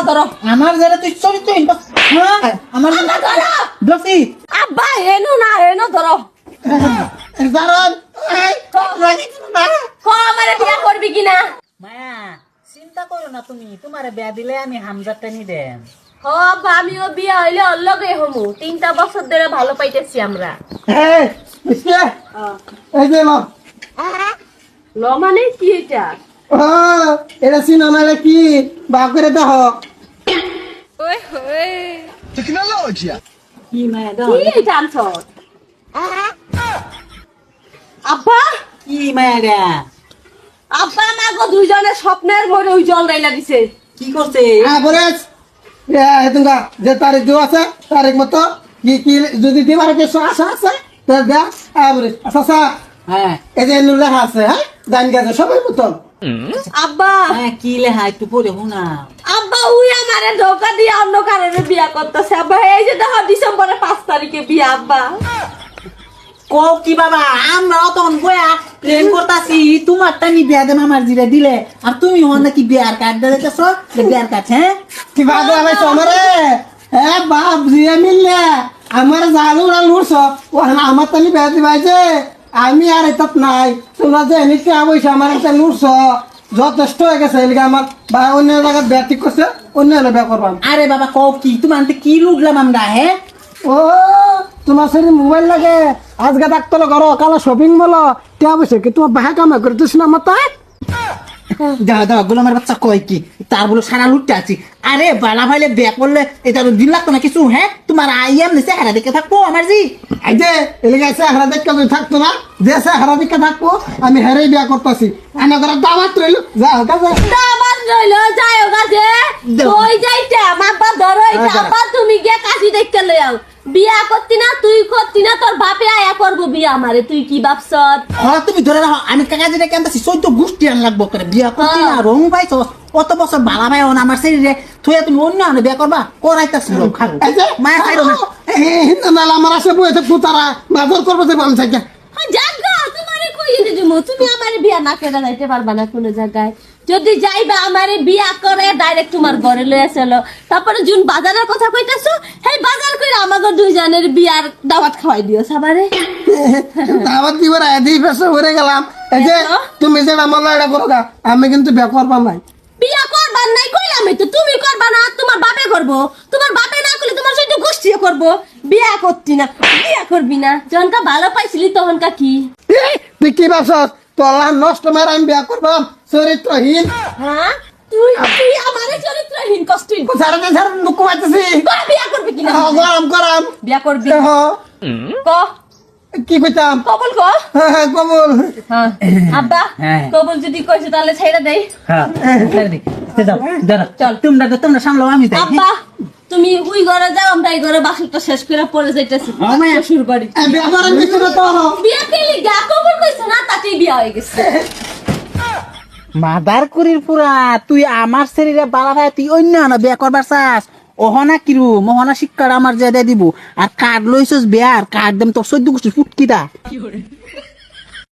আব্বা ধরো। আমার যারা তুই চরিত্রহীন বাস- হ্যাঁ, আমার ব্লসি। আব্বা হেনু না হেনু ধরো। জারন আমারে বিয়া করবি কিনা? মায়া চিন্তা করো না তুমি। তোমার বিয়া দিলে আমি হামজার টানি দেন হ আব্বা আমিও বিয়া হইলে অল্লগে হমু। তিনটা বছর ধরে ভালো পাইতেছি আমরা। এই যে লো। ল মানে কি এটা? এটা সিনেমা কি? বা করে দেখো। কি মায়া দাও কি এটা আনছস আব্বা কি মায়া গা আব্বা আমাকে দুইজনের স্বপ্নের মধ্যে ওই জল রাইলা দিছে। কি করছে? হ্যাঁ যে তারিখ দেওয়া আছে তারিখ মতো কি কি যদি দিবার কিছু আশা আছে তো দেখ হ্যাঁ আচ্ছা আচ্ছা। হ্যাঁ। এই যে এনু লেখা আছে হ্যাঁ? জান গেছে সবাই মতো আব্বা। হ্যাঁ কি লেহা একটু পড়ে শোনা। আব্বা উই আমারে ধোকা দিয়ে অন্য কারণে বিয়া করতেছে। আব্বা এই যে দেখো ডিসেম্বরের পাঁচ তারিখে বিয়া আব্বা। কো কি বাবা আমরা তখন বয়া প্লেন করতাছি তোমার টানি বিয়া দেন আমার জিরে দিলে। আর তুমি হন নাকি বিয়ার কার্ড দিতেছ বিয়ার কার্ড হ্যাঁ? কি বাদ আমি সমরে হ্যাঁ বাপ জিয়ে মিললে আমার জালু না লুড়ছ ও আমার তালি বেড়াতে পাইছে আমি আর এতত নাই। তোমরা যে এনেকে বইছে আমার একটা লুড়ছ যথেষ্ট হয়ে গেছে এদিকে আমার বা অন্য জায়গায় বিয়া ঠিক করছে অন্য হলে বিয়া করবাম। আরে বাবা কও কি? তোমার কি লুটলাম আমরা হ্যাঁ ও তোমার সাথে মোবাইল লাগে। আজকে ডাক্তার করো কালো শপিং মল টিয়া অবশ্যই কি তোমার বাহা কামে করে না আমার মাতায় দাও দাও গোলামের বাচ্চা কয় কি? তার বলে সারা লুটতে আছি। আরে বালা ভাইলে বিয়া করলে এটা দিন লাগতো না কিছু হ্যাঁ? তোমার আইয়াম নিচে হারা দেখে থাকব আমার জি। এই যে এলাকা আছে হারা যদি থাকতো না যে হারা দেখতে থাকব আমি হেরেই বিয়া করতেছি। আনা করে দাওয়াত রইল। যা কাজে দাবার রইল যাই হোক আছে। ওই যাইতে আব্বা ধরো এটা আচ্ছা। তুমি গিয়ে কাশি দেখতে লই আও। বিয়া করতি না তুই করতি না তোর বাপে আয়া করব বিয়া আমারে তুই কি ভাবছ হ্যাঁ তুমি ধরে রাখো আমি কাকা যেটা কেনতাছি চৈদ্দ গোষ্ঠী আন লাগবো করে বিয়া করছি না হ্যাঁ। রং পাইছো কত বছর বালা ভাই না আমার শরীরে থুয়ে তুমি অন্য আনো বিয়া করবা করাইতাছি লোক খাব এই যে মায়া খাইরো না। নালা আমার আসে বই থাকব তারা বাজার করব যে বাম থাকে। জাগা তোমারে কই দিমু তুমি আমারে বিয়া না করে যাইতে পারবা না কোনো জায়গায়। যদি যাইবা আমারে বিয়া করে ডাইরেক্ট তোমার ঘরে লয়ে চলো। তারপরে জুন বাজারের কথা কইতাছো হেই বাজার কইরা আমাকে দুইজনের বিয়ার দাওয়াত খাওয়াই দিও সাবারে। দাওয়াত দিবার আদি পেশা ভরে গেলাম। এই যে তুমি যেটা আমার এটা করো আমি কিন্তু বিয়া করবাম নাই। বিয়া করবার নাই কইলাম তো তুমি করবা না তোমার বাপে করব। তোমার বাপে না করলে তোমার সাথে গোষ্ঠীও করব। বিয়া করতি না বিয়া করবি না। যখনকা ভালো পাইছিলি তখনকা কি এই, তুই কি ভাবছস? তোলা নষ্ট মেরে আমি বিয়া করবাম চরিত্রহীন। হ্যাঁ? তুই তুই আমারে চরিত্রহীন কষ্টহীন সারা দিন সারা দুঃখ পাইতেছি বিয়া করবি কিনা? গরম গরম। বিয়া করবি? ক? কি কইতাম? কবল ক? হ্যাঁ, হ্যাঁ, হ্যাঁ। আব্বা হ্যাঁ। কবল যদি কইছে তাহলে ছেড়ে দেই। হ্যাঁ ছেড়ে। চল। তোমরা তো তোমরা সামলাও আমি হ্যাঁ? আব্বা। তুমি ওই ঘরে যাও আমরা এই ঘরে বাসনটা শেষ করে পড়ে যাইতেছি। মায়া। শ্বশুর বাড়ি বিয়া করার ভিতরে তো বিয়া কেলি গা কবল কইছে না তাতেই বিয়া হয়ে গেছে। মাদার কুরির পুরা তুই আমার শরীরে বালা ভাই তুই অন্য আনো বিয়া করবার চাস। অহনা কিরু মহনা শিক্ষার আমার যে দিব। আর কার্ড লইছস বিয়ার কার্ড দেম তোর চোদ্দ গোষ্ঠী ফুটকিটা।